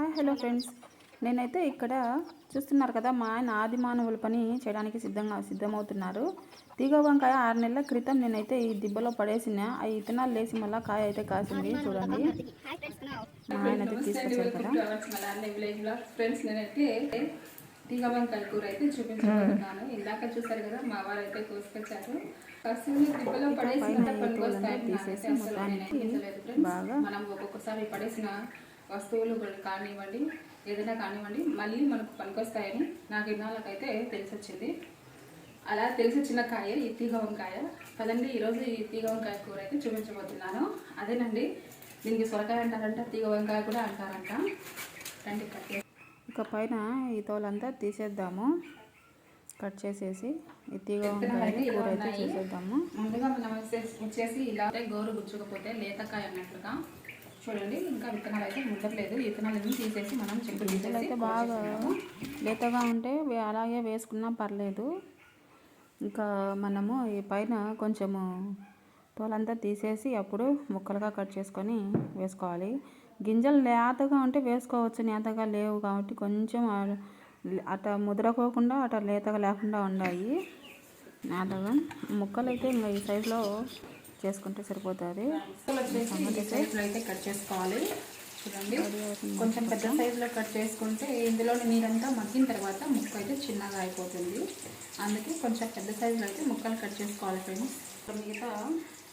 Hi hello friends. నేనైతే ఇక్కడ చూస్తున్నారు కదా మా ఆయన ఆది మానవుల పని చేయడానికి సిద్ధంగా సిద్ధమవుతున్నారు. తీగ వంకాయ ఆరు నెలల క్రితం నేనైతే ఈ దిబ్బలో పడేసిన ఆ ఇత్తనాలు లేసి మళ్ళీ కాయ అయితే కాసింది. చూడండి. మా ఆయన అయితే తీసుకొచ్చారు కదా. ఫ్రెండ్స్ నేనైతే తీగ వంకాయ కూర అయితే చూపించబోతున్నాను ఇందాక చూసారు కదా మా వారు అయితే కోసుకొచ్చారు. ఫస్ట్ దిబ్బలో పనికొస్తాయి తీసేసి మొత్తానికి. బాగా మనం ఒక్కొక్కసారి పడేసిన వస్తువులు కానివ్వండి ఏదైనా కానివ్వండి మళ్ళీ మనకు పనికొస్తాయని నాకు ఇన్నాళ్ళకైతే తెలిసి వచ్చింది అలా తెలిసి వచ్చిన కాయ ఈ తీగ వంకాయ పదండి ఈరోజు ఈ తీగ వంకాయ కూర అయితే చూపించబోతున్నాను. అదేనండి దీనికి సొరకాయ అంటారంట తీగ వంకాయ కూడా అంటారంట. రండి కట్ ఇక పైన ఈ తోలంతా తీసేద్దాము. కట్ చేసేసి ఈ తీగ వంకాయ కూర అయితే చేసేద్దాము. ముందుగా మనం వచ్చేసి- వచ్చేసి ఇలా గోరు గుచ్చుకపోతే లేతకాయ అన్నట్లుగా. చూడండి ఇంకా విత్తనాలు అయితే ముద్దలేదు విత్తనాలను తీసేసి మనం తీసేసి అయితే బాగా లేతగా ఉంటే అలాగే వేసుకున్నా పర్లేదు. ఇంకా మనము ఈ పైన కొంచెము తోలంతా తీసేసి అప్పుడు ముక్కలుగా కట్ చేసుకొని వేసుకోవాలి. గింజలు లేతగా ఉంటే వేసుకోవచ్చు నేతగా లేవు కాబట్టి కొంచెం అట ముద్రకోకుండా అట లేతగా లేకుండా ఉన్నాయి నేతగా. ముక్కలు అయితే ఇంకా ఈ సైజులో చేసుకుంటే సరిపోతుంది. అయితే కట్ చేసుకోవాలి. చూడండి. కొంచెం పెద్ద సైజులో కట్ చేసుకుంటే ఇందులోని నీరంతా మగ్గిన తర్వాత ముక్క అయితే చిన్నగా అయిపోతుంది. అందుకే కొంచెం పెద్ద సైజులో అయితే ముక్కలు కట్ చేసుకోవాలి ఫ్రెండ్స్ మిగతా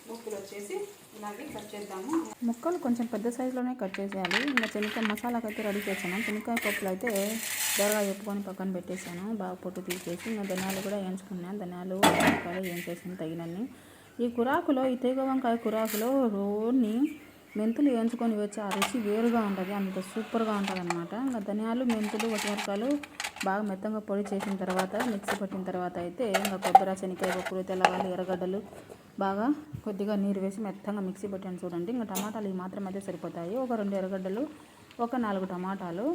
ముక్కలు వచ్చేసి ఇలాగే కట్ చేద్దాము. ముక్కలు కొంచెం పెద్ద సైజులోనే కట్ చేసేయాలి. ఇంకా శనగకాయ మసాలాకి అయితే రెడీ చేసాను శనగకాయ పప్పులు అయితే దొరగా ఎత్తుకొని పక్కన పెట్టేశాను. బాగా పొట్టు తీసేసి ఇంకా ధనియాలు కూడా వేయించుకున్నాను ధనియాలు వేయించేసాను తగినన్ని. ఈ కురాకులో ఈ తీగ వంకాయ కురాకులో రోడ్ని మెంతులు వేయించుకొని వచ్చి ఆ రుచి వేరుగా ఉంటుంది. అంత సూపర్గా ఉంటుంది అనమాట ఇంకా ధనియాలు మెంతులు వసమిరకాయలు బాగా మెత్తంగా పొడి చేసిన తర్వాత మిక్సీ పట్టిన తర్వాత అయితే ఇంకా కొబ్బరి శనగకాయ పప్పులు తెల్లవాళ్ళు ఎర్రగడ్డలు బాగా కొద్దిగా నీరు వేసి మెత్తంగా మిక్సీ పట్టాను చూడండి. ఇంకా టమాటాలు ఈ మాత్రం అయితే సరిపోతాయి. ఒక రెండు ఎర్రగడ్డలు ఒక నాలుగు టమాటాలు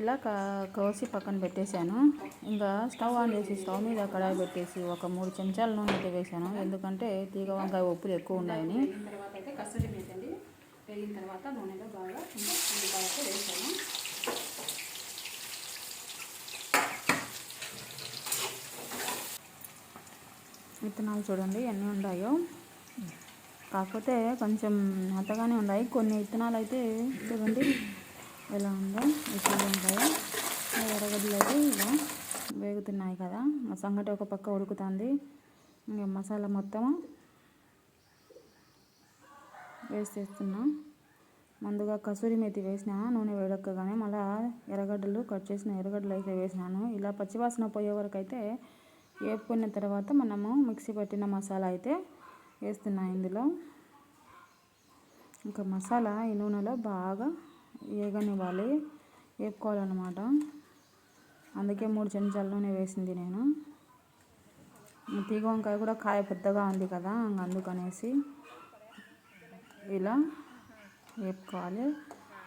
ఇలా కోసి పక్కన పెట్టేశాను. ఇంకా స్టవ్ ఆన్ చేసి స్టవ్ మీద కడాయి పెట్టేసి ఒక మూడు చెంచాల నూనె అయితే వేసాను ఎందుకంటే తీగ వంకాయ ఉప్పులు ఎక్కువ ఉన్నాయని. తర్వాత అయితే కస్తూరి మేతండి వేగిన తర్వాత నూనెలో బాగా వేసాను విత్తనాలు చూడండి ఎన్ని ఉన్నాయో. కాకపోతే కొంచెం మెత్తగానే ఉన్నాయి. కొన్ని విత్తనాలు అయితే చూడండి ఎలా ఉందో ఇట్లా ఉంటాయి. ఎర్రగడ్డలు అయితే ఇలా వేగుతున్నాయి కదా. మా సంగటి ఒక పక్క ఉడుకుతుంది. ఇంకా మసాలా మొత్తం వేసేస్తున్నా ముందుగా కసూరి మెతి వేసిన నూనె వేడక్కగానే మళ్ళీ ఎర్రగడ్డలు కట్ చేసిన ఎర్రగడ్డలు అయితే వేసినాను. ఇలా పచ్చివాసన పోయే వరకు అయితే వేపుకున్న తర్వాత మనము మిక్సీ పట్టిన మసాలా అయితే వేస్తున్నాం ఇందులో. ఇంకా మసాలా ఈ నూనెలో బాగా వేగనివ్వాలి. వేపుకోవాలన్నమాట. అందుకే మూడు చెంచాల నూనె వేసింది నేను. తీగ వంకాయ కూడా కాయ పెద్దగా ఉంది కదా అందుకనేసి ఇలా వేపుకోవాలి.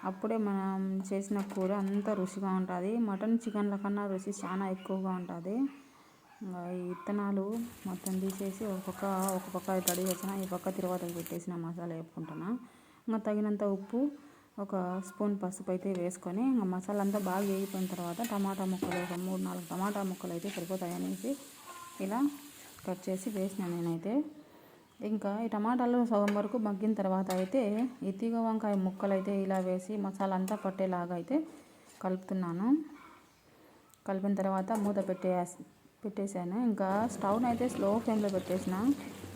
అప్పుడే మనం చేసిన కూర అంత రుచిగా ఉంటుంది. మటన్ చికెన్ల కన్నా రుచి చాలా ఎక్కువగా ఉంటుంది. ఇంకా ఈ విత్తనాలు మొత్తం తీసేసి ఒక పక్క ఒక పక్క రెడీ చేసిన ఈ పక్క తిరువాత పెట్టేసిన మసాలా వేపుకుంటున్నా. ఇంకా తగినంత ఉప్పు ఒక స్పూన్ పసుపు అయితే వేసుకొని ఇంకా మసాలా అంతా బాగా వేగిపోయిన తర్వాత టమాటా ముక్కలు ఒక మూడు నాలుగు టమాటా ముక్కలు అయితే సరిపోతాయి అనేసి ఇలా కట్ చేసి వేసినాను నేనైతే. ఇంకా ఈ టమాటాలు సగం వరకు మగ్గిన తర్వాత అయితే ఈ తీగ వంకాయ ముక్కలు అయితే ఇలా వేసి మసాలా అంతా పట్టేలాగా అయితే కలుపుతున్నాను. కలిపిన తర్వాత మూత పెట్టే పెట్టేశాను. ఇంకా స్టవ్ని అయితే స్లో ఫ్లేమ్లో పెట్టేసిన.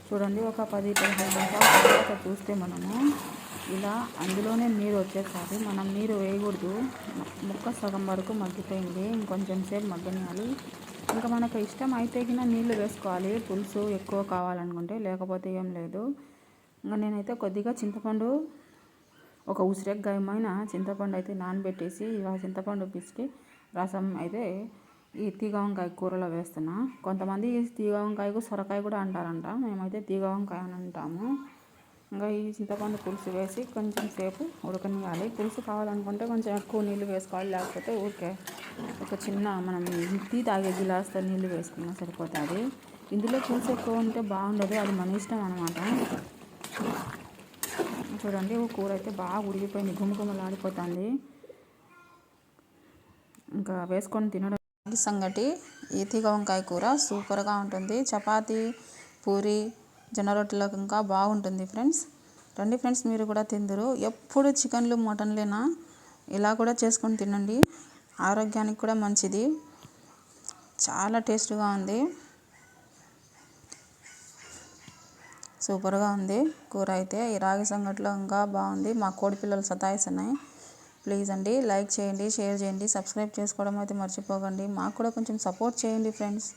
చూడండి ఒక పది పదిహేను నిమిషాల తర్వాత చూస్తే మనము ఇలా అందులోనే నీరు వచ్చేసారి మనం నీరు వేయకూడదు. ముక్క సగం వరకు మగ్గిపోయింది. ఇంకొంచెం సేపు మగ్గనియాలి. ఇంకా మనకు ఇష్టం అయితే కింద నీళ్ళు వేసుకోవాలి. పులుసు ఎక్కువ కావాలనుకుంటే లేకపోతే ఏం లేదు. ఇంకా నేనైతే కొద్దిగా చింతపండు ఒక ఉసిరెగ్గాయమైన చింతపండు అయితే నానబెట్టేసి ఇలా చింతపండు పిసికి రసం అయితే ఈ తీగ వంకాయ కూరలో వేస్తున్నా. కొంతమంది ఈ తీగ వంకాయకు సొరకాయ కూడా అంటారంట. మేమైతే తీగ వంకాయ అని అంటాము. ఇంకా ఈ చింతపండు పులుసు వేసి కొంచెం సేపు ఉడకనియాలి పులుసు కావాలనుకుంటే కొంచెం ఎక్కువ నీళ్ళు వేసుకోవాలి. లేకపోతే ఊరికే ఒక చిన్న మనం టీ తాగే గిలాస్తో నీళ్ళు వేసుకున్నా సరిపోతుంది. ఇందులో పులుసు ఎక్కువ ఉంటే బాగుండదు. అది మన ఇష్టం అనమాట చూడండి కూర అయితే బాగా ఉడికిపోయింది. గుమగుమలాడిపోతుంది ఇంకా వేసుకొని తినడం. సంగటి ఈ తీగ వంకాయ కూర సూపర్గా ఉంటుంది. చపాతీ పూరి జొన్న రొట్టెలకు ఇంకా బాగుంటుంది ఫ్రెండ్స్. రండి ఫ్రెండ్స్ మీరు కూడా తిందురు. ఎప్పుడు చికెన్లు మటన్లేనా? ఇలా కూడా చేసుకొని తినండి. ఆరోగ్యానికి కూడా మంచిది. చాలా టేస్ట్గా ఉంది. సూపర్గా ఉంది కూర అయితే. ఈ రాగి సంగట్లో ఇంకా బాగుంది. మా కోడి పిల్లలు సతాయిస్తున్నాయి. ప్లీజ్ అండి లైక్ చేయండి షేర్ చేయండి సబ్స్క్రైబ్ చేసుకోవడం అయితే మర్చిపోకండి. మాకు కూడా కొంచెం సపోర్ట్ చేయండి ఫ్రెండ్స్.